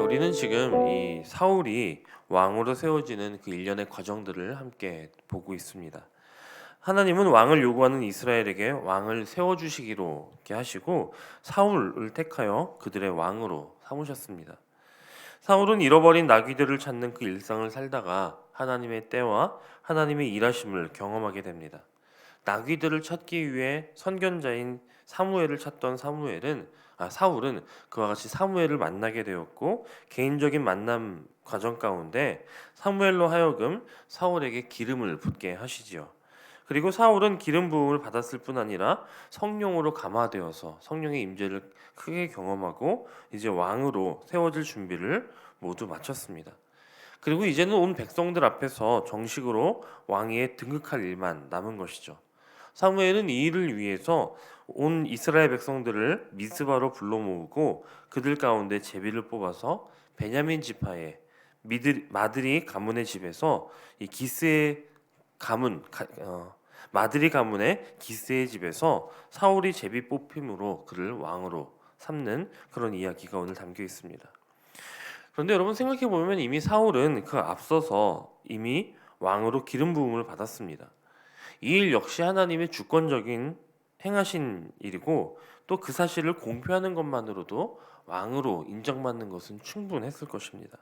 우리는 지금 이 사울이 왕으로 세워지는 그 일련의 과정들을 함께 보고 있습니다. 하나님은 왕을 요구하는 이스라엘에게 왕을 세워 주시기로 하시고 사울을 택하여 그들의 왕으로 삼으셨습니다. 사울은 잃어버린 나귀들을 찾는 그 일상을 살다가 하나님의 때와 하나님의 일하심을 경험하게 됩니다. 나귀들을 찾기 위해 선견자인 사무엘을 찾던 사무엘은 아, 사울은 그와 같이 사무엘을 만나게 되었고 개인적인 만남 과정 가운데 사무엘로 하여금 사울에게 기름을 붓게 하시지요. 그리고 사울은 기름 부음을 받았을 뿐 아니라 성령으로 감화되어서 성령의 임재를 크게 경험하고 이제 왕으로 세워질 준비를 모두 마쳤습니다. 그리고 이제는 온 백성들 앞에서 정식으로 왕위에 등극할 일만 남은 것이죠. 사무엘은 이 일을 위해서 온 이스라엘 백성들을 미스바로 불러 모으고 그들 가운데 제비를 뽑아서 베냐민 지파의 미들, 마드리 가문의 집에서 이 기스의 가문 가, 어, 마드리 가문의 기스의 집에서 사울이 제비 뽑힘으로 그를 왕으로 삼는 그런 이야기가 오늘 담겨 있습니다. 그런데 여러분 생각해 보면 이미 사울은 그 앞서서 이미 왕으로 기름 부음을 받았습니다. 이 일 역시 하나님의 주권적인 행하신 일이고 또 그 사실을 공표하는 것만으로도 왕으로 인정받는 것은 충분했을 것입니다.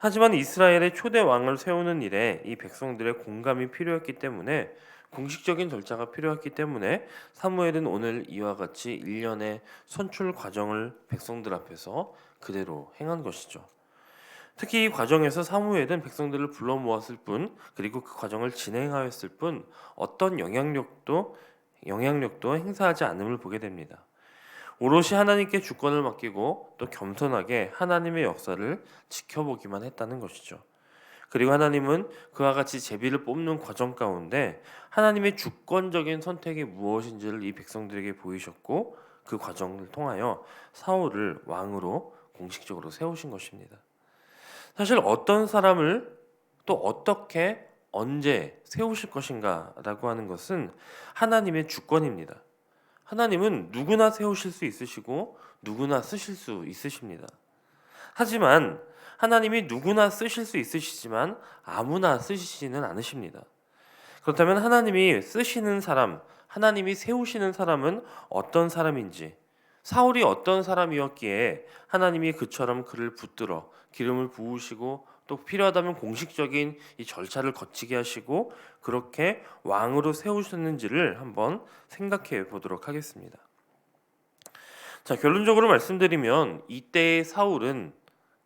하지만 이스라엘의 초대 왕을 세우는 일에 이 백성들의 공감이 필요했기 때문에 공식적인 절차가 필요했기 때문에 사무엘은 오늘 이와 같이 일련의 선출 과정을 백성들 앞에서 그대로 행한 것이죠. 특히 이 과정에서 사무엘은 백성들을 불러 모았을 뿐 그리고 그 과정을 진행하였을 뿐 어떤 영향력도 영향력도 행사하지 않음을 보게 됩니다. 오롯이 하나님께 주권을 맡기고 또 겸손하게 하나님의 역사를 지켜보기만 했다는 것이죠. 그리고 하나님은 그와 같이 제비를 뽑는 과정 가운데 하나님의 주권적인 선택이 무엇인지를 이 백성들에게 보이셨고 그 과정을 통하여 사울을 왕으로 공식적으로 세우신 것입니다. 사실 어떤 사람을 또 어떻게 언제 세우실 것인가라고 하는 것은 하나님의 주권입니다. 하나님은 누구나 세우실 수 있으시고 누구나 쓰실 수 있으십니다. 하지만 하나님이 누구나 쓰실 수 있으시지만 아무나 쓰시지는 않으십니다. 그렇다면 하나님이 쓰시는 사람, 하나님이 세우시는 사람은 어떤 사람인지, 사울이 어떤 사람이었기에 하나님이 그처럼 그를 붙들어 기름을 부으시고 또 필요하다면 공식적인 이 절차를 거치게 하시고 그렇게 왕으로 세우셨는지를 한번 생각해 보도록 하겠습니다. 자, 결론적으로 말씀드리면 이때의 사울은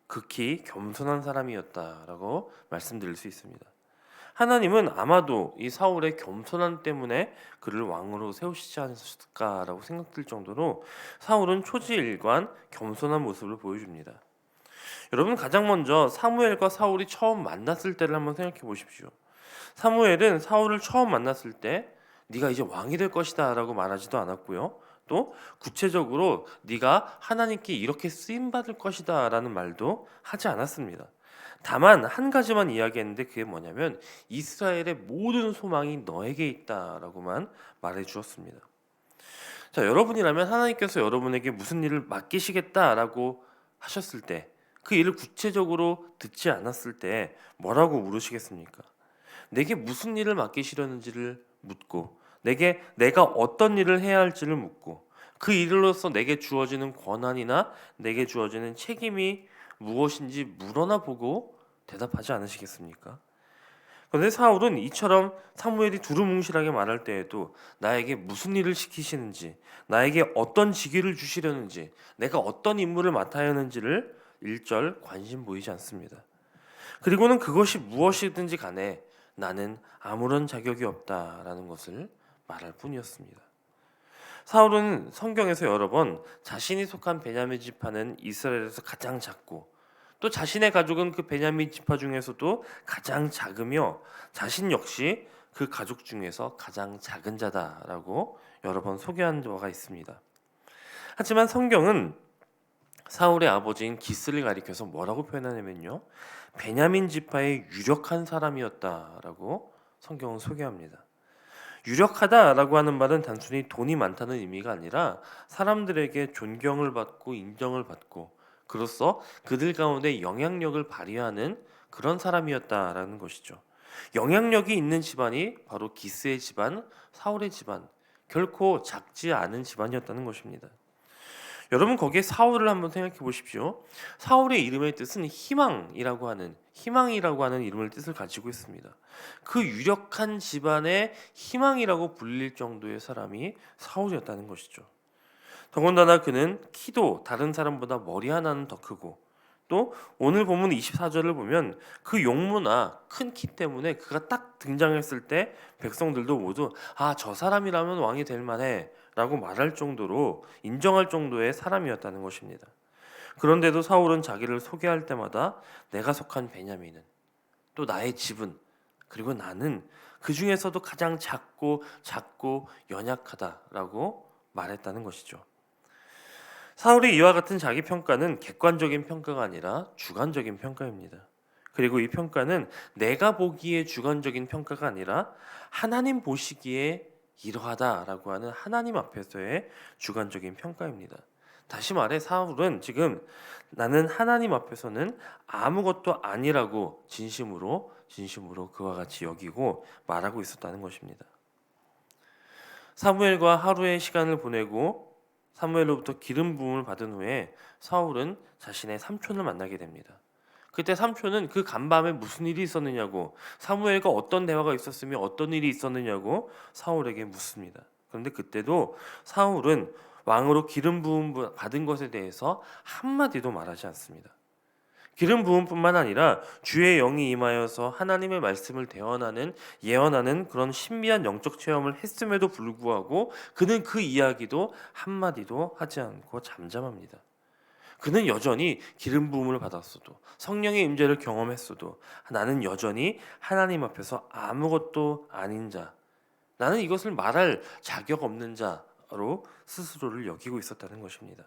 극히 겸손한 사람이었다라고 말씀드릴 수 있습니다. 하나님은 아마도 이 사울의 겸손함 때문에 그를 왕으로 세우시지 않았을까라고 생각될 정도로 사울은 초지일관 겸손한 모습을 보여줍니다. 여러분 가장 먼저 사무엘과 사울이 처음 만났을 때를 한번 생각해 보십시오. 사무엘은 사울을 처음 만났을 때 네가 이제 왕이 될 것이다라고 말하지도 않았고요. 또 구체적으로 네가 하나님께 이렇게 쓰임 받을 것이다라는 말도 하지 않았습니다. 다만 한 가지만 이야기했는데 그게 뭐냐면 이스라엘의 모든 소망이 너에게 있다라고만 말해 주었습니다. 자, 여러분이라면 하나님께서 여러분에게 무슨 일을 맡기시겠다라고 하셨을 때 그 일을 구체적으로 듣지 않았을 때 뭐라고 물으시겠습니까? 내게 무슨 일을 맡기시려는지를 묻고 내게 내가 어떤 일을 해야 할지를 묻고 그 일로서 내게 주어지는 권한이나 내게 주어지는 책임이 무엇인지 물어나 보고 대답하지 않으시겠습니까? 그런데 사울은 이처럼 사무엘이 두루뭉실하게 말할 때에도 나에게 무슨 일을 시키시는지, 나에게 어떤 직위를 주시려는지, 내가 어떤 임무를 맡아야 하는지를 일절 관심 보이지 않습니다. 그리고는 그것이 무엇이든지 간에 나는 아무런 자격이 없다라는 것을 말할 뿐이었습니다. 사울은 성경에서 여러 번 자신이 속한 베냐민 지파는 이스라엘에서 가장 작고 또 자신의 가족은 그 베냐민 지파 중에서도 가장 작으며 자신 역시 그 가족 중에서 가장 작은 자다라고 여러 번 소개한 바가 있습니다. 하지만 성경은 사울의 아버지인 기스를 가리켜서 뭐라고 표현하냐면요. 베냐민 지파의 유력한 사람이었다라고 성경은 소개합니다. 유력하다라고 하는 말은 단순히 돈이 많다는 의미가 아니라 사람들에게 존경을 받고 인정을 받고 그로써 그들 가운데 영향력을 발휘하는 그런 사람이었다라는 것이죠. 영향력이 있는 집안이 바로 기스의 집안, 사울의 집안, 결코 작지 않은 집안이었다는 것입니다. 여러분 거기에 사울을 한번 생각해 보십시오. 사울의 이름의 뜻은 희망이라고 하는 희망이라고 하는 이름을 뜻을 가지고 있습니다. 그 유력한 집안의 희망이라고 불릴 정도의 사람이 사울이었다는 것이죠. 더군다나 그는 키도 다른 사람보다 머리 하나는 더 크고 또 오늘 본문 24절을 보면 그 용모나 큰 키 때문에 그가 딱 등장했을 때 백성들도 모두 아 저 사람이라면 왕이 될 만해 라고 말할 정도로 인정할 정도의 사람이었다는 것입니다. 그런데도 사울은 자기를 소개할 때마다 내가 속한 베냐민은 또 나의 집은 그리고 나는 그 중에서도 가장 작고 작고 연약하다라고 말했다는 것이죠. 사울이 이와 같은 자기 평가는 객관적인 평가가 아니라 주관적인 평가입니다. 그리고 이 평가는 내가 보기에 주관적인 평가가 아니라 하나님 보시기에 이러하다라고 하는 하나님 앞에서의 주관적인 평가입니다. 다시 말해 사울은 지금 나는 하나님 앞에서는 아무것도 아니라고 진심으로 진심으로 그와 같이 여기고 말하고 있었다는 것입니다. 사무엘과 하루의 시간을 보내고 사무엘로부터 기름 부음을 받은 후에 사울은 자신의 삼촌을 만나게 됩니다. 그때 삼촌은 그 간밤에 무슨 일이 있었느냐고 사무엘과 어떤 대화가 있었으며 어떤 일이 있었느냐고 사울에게 묻습니다. 그런데 그때도 사울은 왕으로 기름 부음 받은 것에 대해서 한마디도 말하지 않습니다. 기름 부음뿐만 아니라 주의 영이 임하여서 하나님의 말씀을 대언하는 예언하는 그런 신비한 영적 체험을 했음에도 불구하고 그는 그 이야기도 한마디도 하지 않고 잠잠합니다. 그는 여전히 기름 부음을 받았어도 성령의 임재를 경험했어도 나는 여전히 하나님 앞에서 아무것도 아닌 자 나는 이것을 말할 자격 없는 자로 스스로를 여기고 있었다는 것입니다.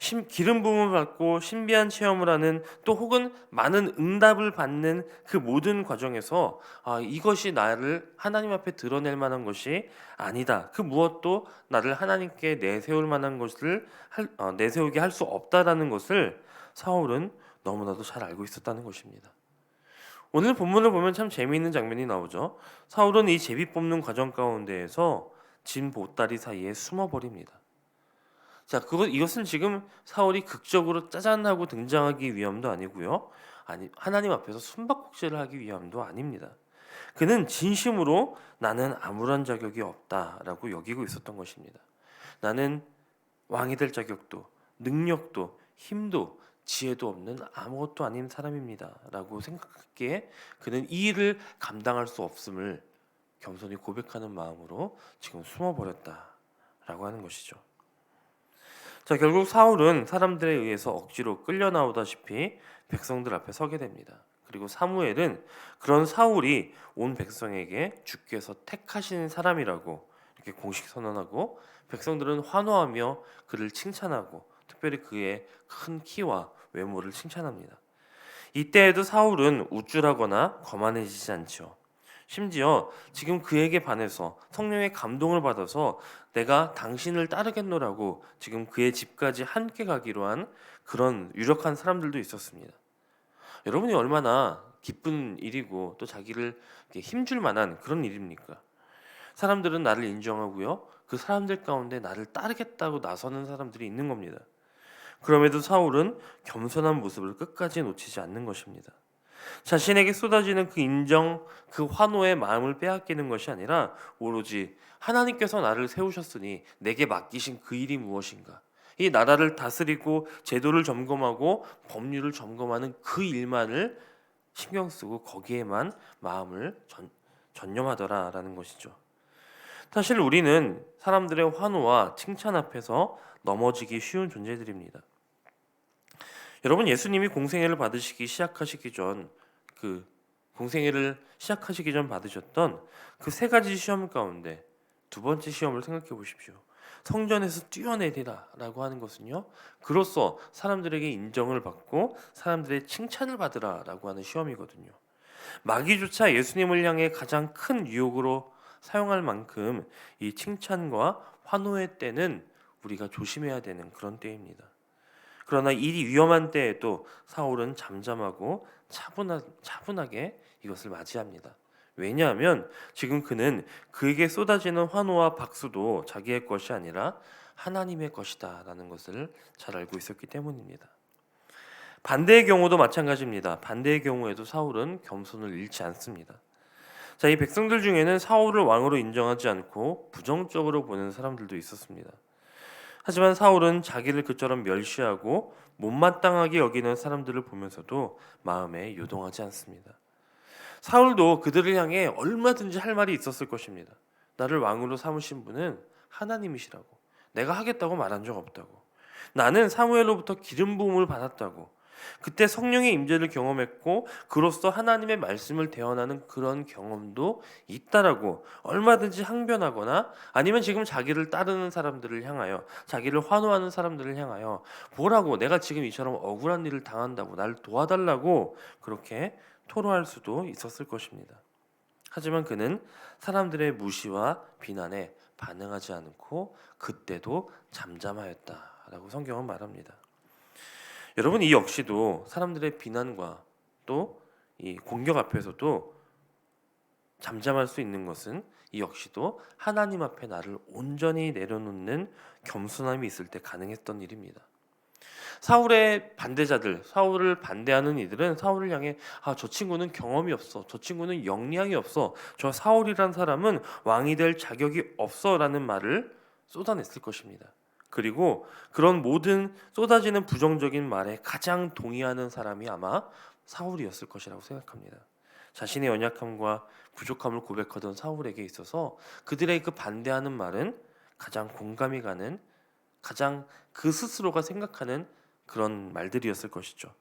심, 기름 부음을 받고 신비한 체험을 하는 또 혹은 많은 응답을 받는 그 모든 과정에서 아, 이것이 나를 하나님 앞에 드러낼 만한 것이 아니다. 그 무엇도 나를 하나님께 내세울 만한 것을 할, 어, 내세우게 할 수 없다라는 것을 사울은 너무나도 잘 알고 있었다는 것입니다. 오늘 본문을 보면 참 재미있는 장면이 나오죠. 사울은 이 제비 뽑는 과정 가운데에서 진 보따리 사이에 숨어 버립니다. 자, 그것 이것은 지금 사울이 극적으로 짜잔하고 등장하기 위함도 아니고요. 아니 하나님 앞에서 숨바꼭질을 하기 위함도 아닙니다. 그는 진심으로 나는 아무런 자격이 없다라고 여기고 있었던 것입니다. 나는 왕이 될 자격도 능력도 힘도 지혜도 없는 아무것도 아닌 사람입니다라고 생각했기에 그는 이 일을 감당할 수 없음을 겸손히 고백하는 마음으로 지금 숨어버렸다라고 하는 것이죠. 자, 결국 사울은 사람들에 의해서 억지로 끌려 나오다시피 백성들 앞에 서게 됩니다. 그리고 사무엘은 그런 사울이 온 백성에게 주께서 택하신 사람이라고 이렇게 공식 선언하고 백성들은 환호하며 그를 칭찬하고 특별히 그의 큰 키와 외모를 칭찬합니다. 이때에도 사울은 우쭐하거나 거만해지지 않죠. 심지어 지금 그에게 반해서 성령의 감동을 받아서 내가 당신을 따르겠노라고 지금 그의 집까지 함께 가기로 한 그런 유력한 사람들도 있었습니다. 여러분이 얼마나 기쁜 일이고 또 자기를 힘줄 만한 그런 일입니까? 사람들은 나를 인정하고요. 그 사람들 가운데 나를 따르겠다고 나서는 사람들이 있는 겁니다. 그럼에도 사울은 겸손한 모습을 끝까지 놓치지 않는 것입니다. 자신에게 쏟아지는 그 인정, 그 환호의 마음을 빼앗기는 것이 아니라 오로지 하나님께서 나를 세우셨으니 내게 맡기신 그 일이 무엇인가? 이 나라를 다스리고 제도를 점검하고 법률을 점검하는 그 일만을 신경 쓰고 거기에만 마음을 전, 전념하더라라는 것이죠. 사실 우리는 사람들의 환호와 칭찬 앞에서 넘어지기 쉬운 존재들입니다. 여러분 예수님이 공생애를 받으시기 시작하시기 전 그 공생애를 시작하시기 전 받으셨던 그 세 가지 시험 가운데 두 번째 시험을 생각해 보십시오. 성전에서 뛰어내리라라고 하는 것은요. 그로써 사람들에게 인정을 받고 사람들의 칭찬을 받으라라고 하는 시험이거든요. 마귀조차 예수님을 향해 가장 큰 유혹으로 사용할 만큼 이 칭찬과 환호의 때는 우리가 조심해야 되는 그런 때입니다. 그러나 일이 위험한 때에도 사울은 잠잠하고 차분하, 차분하 게 이것을 맞이합니다. 왜냐하면 지금 그는 그에게 쏟아지는 환호와 박수도 자기의 것이 아니라 하나님의 것이다라는 것을 잘 알고 있었기 때문입니다. 반대의 경우도 마찬가지입니다. 반대의 경우에도 사울은 겸손을 잃지 않습니다. 자, 이 백성들 중에는 사울을 왕으로 인정하지 않고 부정적으로 보는 사람들도 있었습니다. 하지만 사울은 자기를 그처럼 멸시하고 못마땅하게 여기는 사람들을 보면서도 마음에 요동하지 않습니다. 사울도 그들을 향해 얼마든지 할 말이 있었을 것입니다. 나를 왕으로 삼으신 분은 하나님이시라고. 내가 하겠다고 말한 적 없다고. 나는 사무엘로부터 기름 부음을 받았다고. 그때 성령의 임재를 경험했고 그로써 하나님의 말씀을 대언하는 그런 경험도 있다라고 얼마든지 항변하거나 아니면 지금 자기를 따르는 사람들을 향하여 자기를 환호하는 사람들을 향하여 뭐라고 내가 지금 이처럼 억울한 일을 당한다고 나를 도와달라고 그렇게 토로할 수도 있었을 것입니다. 하지만 그는 사람들의 무시와 비난에 반응하지 않고 그때도 잠잠하였다라고 성경은 말합니다. 여러분 이 역시도 사람들의 비난과 또 이 공격 앞에서도 잠잠할 수 있는 것은 이 역시도 하나님 앞에 나를 온전히 내려놓는 겸손함이 있을 때 가능했던 일입니다. 사울의 반대자들, 사울을 반대하는 이들은 사울을 향해 아 저 친구는 경험이 없어, 저 친구는 역량이 없어, 저 사울이란 사람은 왕이 될 자격이 없어라는 말을 쏟아냈을 것입니다. 그리고 그런 모든 쏟아지는 부정적인 말에 가장 동의하는 사람이 아마 사울이었을 것이라고 생각합니다. 자신의 연약함과 부족함을 고백하던 사울에게 있어서 그들의 그 반대하는 말은 가장 공감이 가는 가장 그 스스로가 생각하는 그런 말들이었을 것이죠.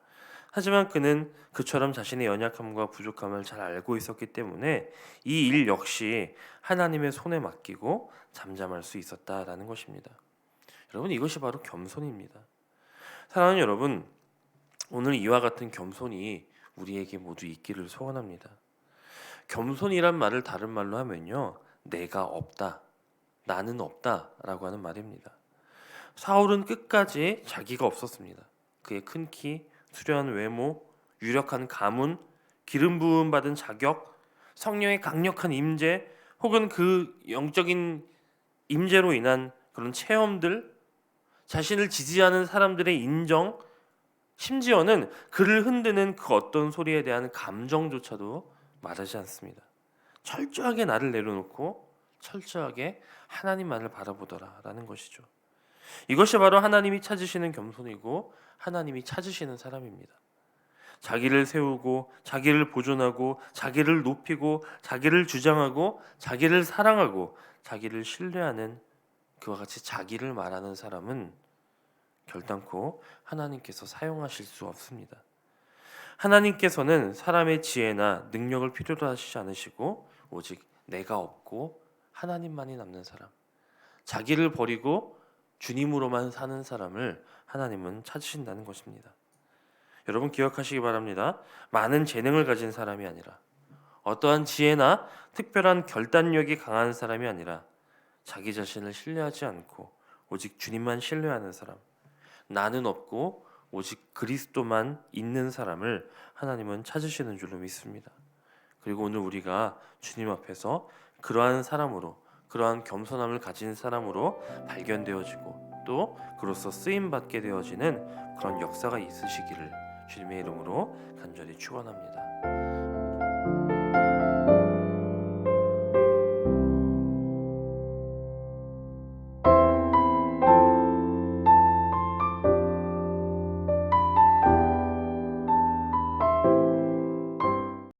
하지만 그는 그처럼 자신의 연약함과 부족함을 잘 알고 있었기 때문에 이 일 역시 하나님의 손에 맡기고 잠잠할 수 있었다라는 것입니다. 여러분 이것이 바로 겸손입니다. 사랑하는 여러분, 오늘 이와 같은 겸손이 우리에게 모두 있기를 소원합니다. 겸손이란 말을 다른 말로 하면요, 내가 없다, 나는 없다 라고 하는 말입니다. 사울은 끝까지 자기가 없었습니다. 그의 큰 키, 수려한 외모, 유력한 가문, 기름 부음 받은 자격, 성령의 강력한 임재, 혹은 그 영적인 임재로 인한 그런 체험들, 자신을 지지하는 사람들의 인정, 심지어는 그를 흔드는 그 어떤 소리에 대한 감정조차도 말하지 않습니다. 철저하게 나를 내려놓고 철저하게 하나님만을 바라보더라라는 것이죠. 이것이 바로 하나님이 찾으시는 겸손이고 하나님이 찾으시는 사람입니다. 자기를 세우고 자기를 보존하고 자기를 높이고 자기를 주장하고 자기를 사랑하고 자기를 신뢰하는 그와 같이 자기를 말하는 사람은 결단코 하나님께서 사용하실 수 없습니다. 하나님께서는 사람의 지혜나 능력을 필요로 하시지 않으시고 오직 내가 없고 하나님만이 남는 사람, 자기를 버리고 주님으로만 사는 사람을 하나님은 찾으신다는 것입니다. 여러분 기억하시기 바랍니다. 많은 재능을 가진 사람이 아니라 어떠한 지혜나 특별한 결단력이 강한 사람이 아니라 자기 자신을 신뢰하지 않고 오직 주님만 신뢰하는 사람, 나는 없고 오직 그리스도만 있는 사람을 하나님은 찾으시는 줄로 믿습니다. 그리고 오늘 우리가 주님 앞에서 그러한 사람으로 그러한 겸손함을 가진 사람으로 발견되어지고 또 그로서 쓰임 받게 되어지는 그런 역사가 있으시기를 주님의 이름으로 간절히 축원합니다.